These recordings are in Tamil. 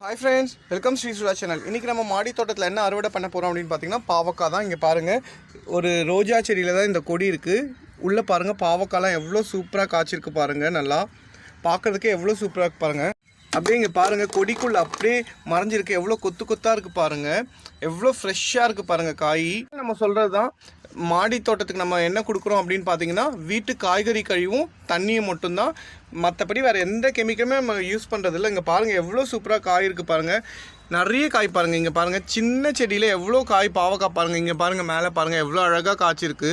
ஹாய் ஃப்ரெண்ட்ஸ் வெல்கம் ஸ்ரீ சுரா சேனல் இன்றைக்கி நம்ம மாடி தோட்டத்தில் என்ன அறுவடை பண்ண போகிறோம் அப்படின்னு பார்த்தீங்கன்னா பாவக்காய் தான் இங்கே பாருங்கள் ஒரு ரோஜா செடியில் தான் இந்த கொடி இருக்குது உள்ளே பாருங்கள் பாவக்காய்லாம் எவ்வளோ சூப்பராக காய்ச்சிருக்கு பாருங்கள் நல்லா. பார்க்குறதுக்கே எவ்வளோ சூப்பராக இருக்குது பாருங்கள் அப்படியே இங்கே பாருங்கள் கொடிக்குள்ளே அப்படியே மறைஞ்சிருக்கு. எவ்வளோ கொத்து கொத்தாக இருக்குது பாருங்கள் எவ்வளோ ஃப்ரெஷ்ஷாக இருக்குது பாருங்கள் காய். நம்ம சொல்கிறது தான் மாடி தோட்டத்துக்கு நம்ம என்ன கொடுக்குறோம் அப்படின்னு பார்த்தீங்கன்னா வீட்டு காய்கறி கழிவும் தண்ணியும் மட்டும்தான். மற்றபடி வேறு எந்த கெமிக்கலுமே நம்ம யூஸ் பண்ணுறதில்ல இங்கே பாருங்கள் எவ்வளோ சூப்பராக காய் இருக்குது பாருங்கள் நிறைய காய் பாருங்கள் இங்கே பாருங்கள் சின்ன செடியில் எவ்வளோ காய் பாவக்காய் பாருங்கள் இங்கே பாருங்கள் மேலே பாருங்கள் எவ்வளோ அழகாக காய்ச்சிருக்கு.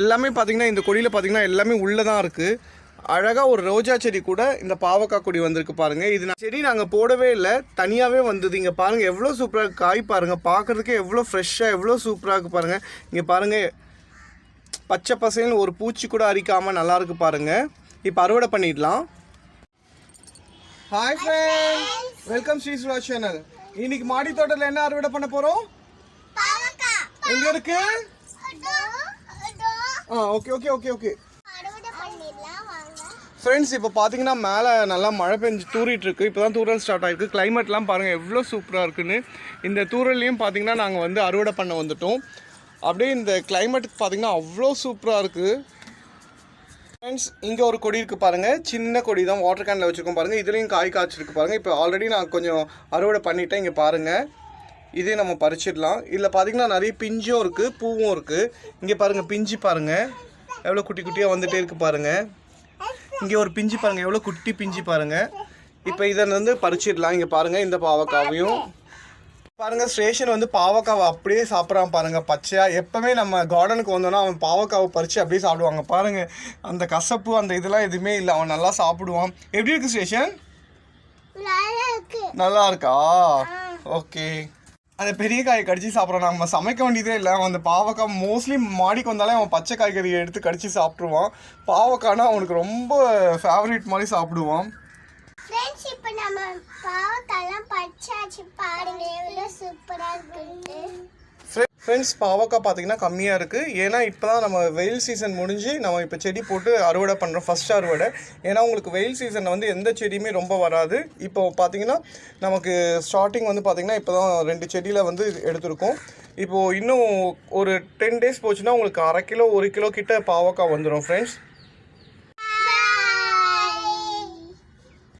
எல்லாமே பார்த்தீங்கன்னா இந்த கொடியில் பார்த்தீங்கன்னா எல்லாமே உள்ளே தான் இருக்குது அழகாக ஒரு ரோஜா செடி கூட இந்த பாவக்காய் கொடி வந்திருக்கு பாருங்கள் இது செடி நாங்கள் போடவே இல்லை தனியாகவே வந்தது. இங்கே பாருங்கள் எவ்வளோ சூப்பராக காய் பாருங்கள் பார்க்குறதுக்கே எவ்வளோ ஃப்ரெஷ்ஷாக எவ்வளோ சூப்பராக இருக்குது பாருங்கள் இங்கே பாருங்கள் பச்சை பசைன்னு ஒரு பூச்சி கூட அரிக்காமல் நல்லா இருக்கு பாருங்கள் இப்போ அறுவடை பண்ணிடலாம். Hi friends welcome Sri Sula channel இன்னைக்கு மாடி தோட்டத்தில் என்ன அறுவடை பண்ண போகிறோம் எங்கே இருக்கு? ஆ okay okay okay okay friends இப்போ பார்த்தீங்கன்னா மேலே நல்லா மழை பெஞ்சு தூரிட்டு இருக்கு. இப்போ தான் தூரல் ஸ்டார்ட் ஆகிருக்கு கிளைமேட்லாம் பாருங்கள் எவ்வளோ சூப்பராக இருக்குன்னு. இந்த தூரல்லையும் பார்த்தீங்கன்னா நாங்கள் வந்து அறுவடை பண்ண வந்துட்டோம். அப்படியே இந்த கிளைமேட்டுக்கு பார்த்தீங்கன்னா அவ்வளோ சூப்பராக இருக்குது ஃப்ரெண்ட்ஸ் இங்கே ஒரு கொடி இருக்குது பாருங்கள் சின்ன கொடி தான் வாட்டர் கேனில் வச்சுருக்கோம் பாருங்கள் இதுலேயும் காய் காய்ச்சிருக்கு பாருங்கள் இப்போ ஆல்ரெடி நான் கொஞ்சம் அறுவடை பண்ணிட்டேன் இங்கே பாருங்கள் இதே நம்ம பறிச்சிடலாம். இதில் பார்த்தீங்கன்னா நிறைய பிஞ்சும் இருக்குது பூவும் இருக்குது இங்கே பாருங்கள் பிஞ்சு பாருங்கள் எவ்வளோ குட்டி குட்டியாக வந்துகிட்டே இருக்குது பாருங்கள் இங்கே ஒரு பிஞ்சு பாருங்கள் எவ்வளோ குட்டி பிஞ்சு பாருங்கள் இப்போ இதை வந்து பறிச்சிடலாம். இங்கே பாருங்கள் இந்த பாவக்காவையும். பாருங்க ஸ்டேஷன் வந்து பாவக்காவை அப்படியே சாப்பிட்றான் பாருங்க பச்சையா. எப்பவுமே நம்ம கார்டனுக்கு வந்தோம்னா அவன் பாவக்காவை பறிச்சு அப்படியே சாப்பிடுவாங்க. பாருங்க அந்த கசப்பு அந்த இதெல்லாம் எதுவுமே இல்லை. அவன் நல்லா சாப்பிடுவான். எப்படி இருக்கு ஸ்டேஷன்? நல்லா இருக்கா. ஓகே. அந்த பெரிய காயை கடிச்சு சாப்பிட்றோம். நம்ம சமைக்க வேண்டியதே இல்லை. அவன் அந்த பாவக்காய் மோஸ்ட்லி மாடிக்கு வந்தாலே அவன் பச்சை காய்கறியை எடுத்து கடிச்சு சாப்பிட்ருவான் பாவக்காய்னா அவனுக்கு ரொம்ப ஃபேவரட் மாதிரி சாப்பிடுவான். ஃப்ரெண்ட்ஸ் இப்போ நம்ம பாவக்காய்லாம் பச்சாச்சு பாருங்க. எவ்வளோ சூப்பராக இருக்குன்ட்டு. ஃப்ரெண்ட்ஸ் பாவக்காய் பார்த்தீங்கன்னா கம்மியாக இருக்குது ஏன்னா இப்போ தான் நம்ம வெயில் சீசன் முடிஞ்சு நம்ம இப்போ செடி போட்டு அறுவடை பண்ணுறோம் ஃபஸ்ட் அறுவடை. ஏன்னா உங்களுக்கு வெயில் சீசனில் வந்து எந்த செடியுமே ரொம்ப வராது. இப்போ பார்த்தீங்கன்னா நமக்கு ஸ்டார்டிங் வந்து பார்த்திங்கன்னா இப்போ தான் ரெண்டு செடியில் வந்து எடுத்திருக்கோம். இப்போது இன்னும் ஒரு டென் டேஸ் போச்சுன்னா உங்களுக்கு அரை கிலோ ஒரு கிலோ கிட்ட பாவக்காய் வந்துடும் ஃப்ரெண்ட்ஸ்